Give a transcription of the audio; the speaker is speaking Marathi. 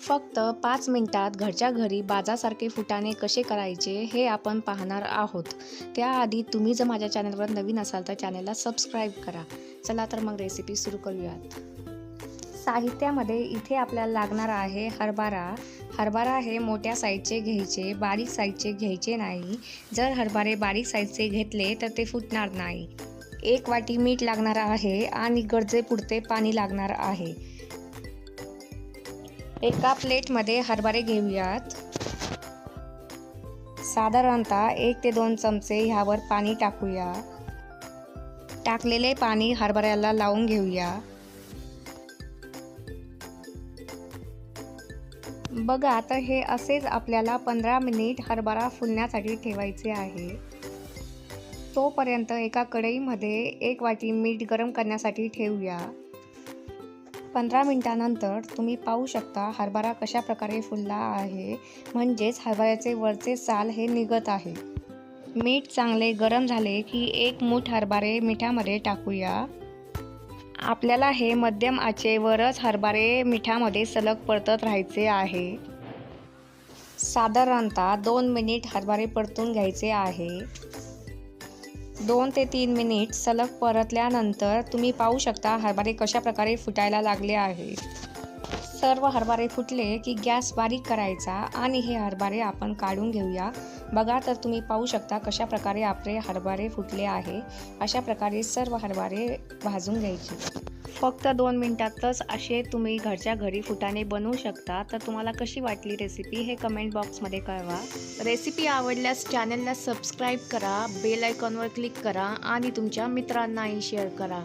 फक्त पाच मिनिटात घरच्या घरी बाजासारखे फुटाणे कसे करायचे हे आपण पाहणार आहोत. त्याआधी तुम्ही जर माझ्या चॅनलवर नवीन असाल तर चॅनलला सबस्क्राईब करा. चला तर मग रेसिपी सुरू करूयात. साहित्यामध्ये इथे आपल्याला लागणार आहे हरभरा. हरभरा हे मोठ्या साईजचे घ्यायचे बारीक साईजचे घ्यायचे नाही. जर हरभरे बारीक साईजचे घेतले तर ते फुटणार नाही. एक वाटी मीठ लागणार आहे आणि गरजेपुरते पाणी लागणार आहे. एका प्लेटमध्ये हरभरे घेऊयात. साधारणतः एक ते दोन चमचे ह्यावर पाणी टाकूया. टाकलेले पाणी हरभऱ्याला लावून घेऊया. बघा आता हे असेच आपल्याला पंधरा मिनिट हरभरा फुलण्यासाठी ठेवायचे आहे. तोपर्यंत एका कढईमध्ये एक वाटी मीठ गरम करण्यासाठी ठेवूया. पंधरा मिनटानंतर तुम्ही पाहू शकता हरभरा कशा प्रकारे फुलला आहे. म्हणजेच हरभऱ्याचे वरचे साल हे निघत आहे. मीठ चांगले गरम झाले की एक मूठ हरभरे मिठामध्ये टाकूया. आपल्याला हे मध्यम आचेवरच हरभरे मिठामध्ये सलग परतत राहायचे आहे. साधारणतः दोन मिनिट हरभरे परतून घ्यायचे आहे. दोन ते तीन मिनिट सलग परतल्यानंतर तुम्ही पाहू शकता हरभरे कशा प्रकारे फुटायला लागले आहे सर्व हरभरे फुटले की गॅस बारीक करायचा आणि हे हरभरे आपण काढून घेऊया. बघा तर तुम्ही पाहू शकता कशा प्रकारे आपले हरभरे फुटले आहे. अशा प्रकारे सर्व हरभरे भाजून घ्यायचे. फक्त दोन मिनटातच असे तुम्ही घरच्या घरी फुटाणे बनवू शकता. तर तुम्हाला कशी वाटली रेसिपी हे कमेंट बॉक्समध्ये कळवा. रेसिपी आवडल्यास चॅनलला सबस्क्राईब करा बेल आयकॉनवर क्लिक करा आणि तुमच्या मित्रांनाही शेअर करा.